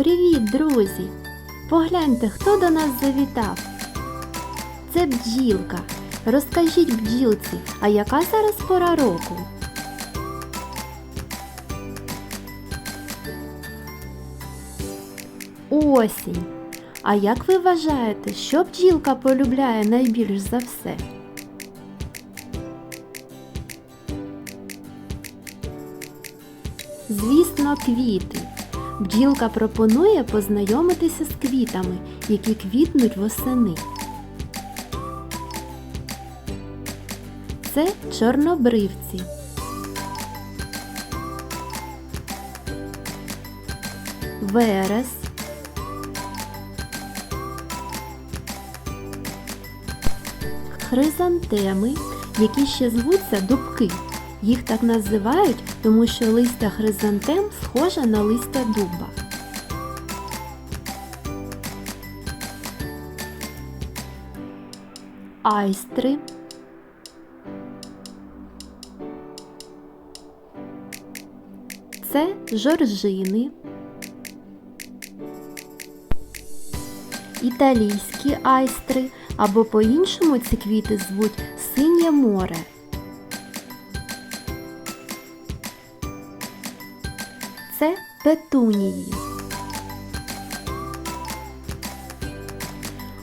Привіт, друзі! Погляньте, хто до нас завітав. Це бджілка. Розкажіть бджілці, а яка зараз пора року? Осінь. А як ви вважаєте, що бджілка полюбляє найбільш за все? Звісно, квіти. Бджілка пропонує познайомитися з квітами, які квітнуть восени. Це чорнобривці. Верес. Хризантеми, які ще звуться дубки. Їх так називають, тому що листя хризантем схоже на листя дуба. Айстри. Це жоржини. Італійські айстри або по-іншому ці квіти звуть синє море. Це петунії.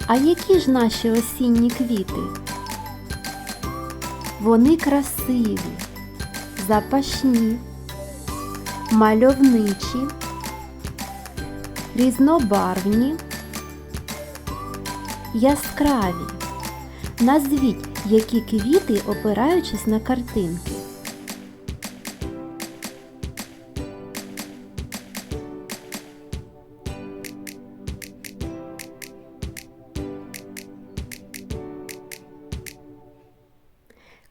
А які ж наші осінні квіти? Вони красиві, запашні, мальовничі, різнобарвні, яскраві. Назвіть, які квіти, опираючись на картинки.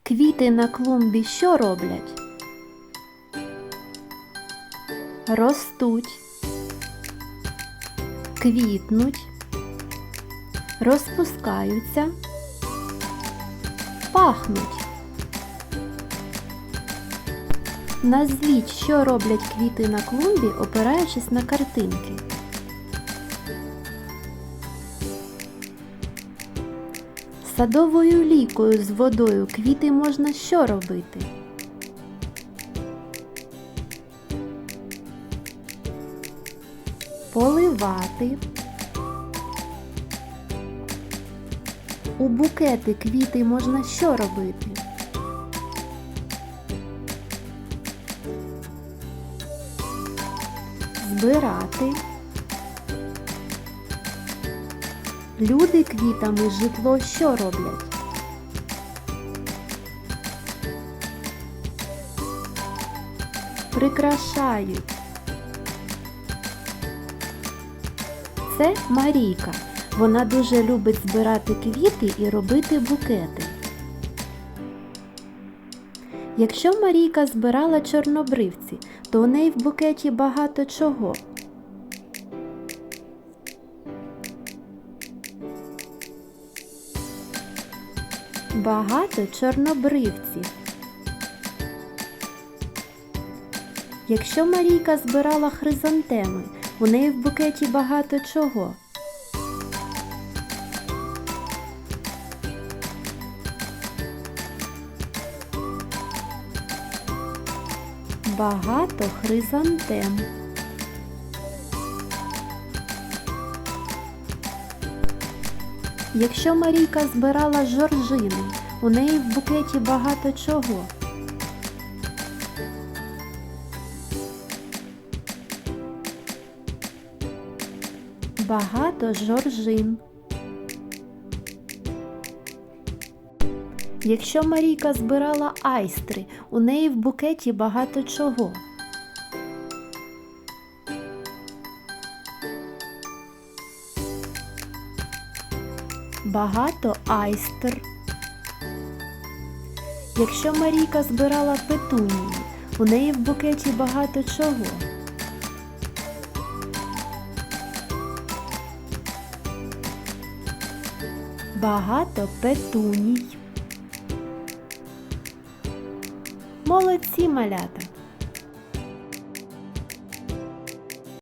Квіти на клумбі що роблять? Ростуть, квітнуть, розпускаються, пахнуть. Назвіть, що роблять квіти на клумбі, опираючись на картинки. Садовою лікою з водою квіти можна що робити? Поливати. У букети квіти можна що робити? Збирати. Люди квітами житло що роблять? Прикрашають. Це Марійка. Вона дуже любить збирати квіти і робити букети. Якщо Марійка збирала чорнобривці, то у неї в букеті багато чого. Багато чорнобривців. Якщо Марійка збирала хризантеми, у неї в букеті багато чого. Багато хризантем. Якщо Марійка збирала жоржини, у неї в букеті багато чого. Багато жоржин. Якщо Марійка збирала айстри, у неї в букеті багато чого. Багато айстр. Якщо Марійка збирала петунії, у неї в букеті багато чого. Багато петуній. Молодці малята!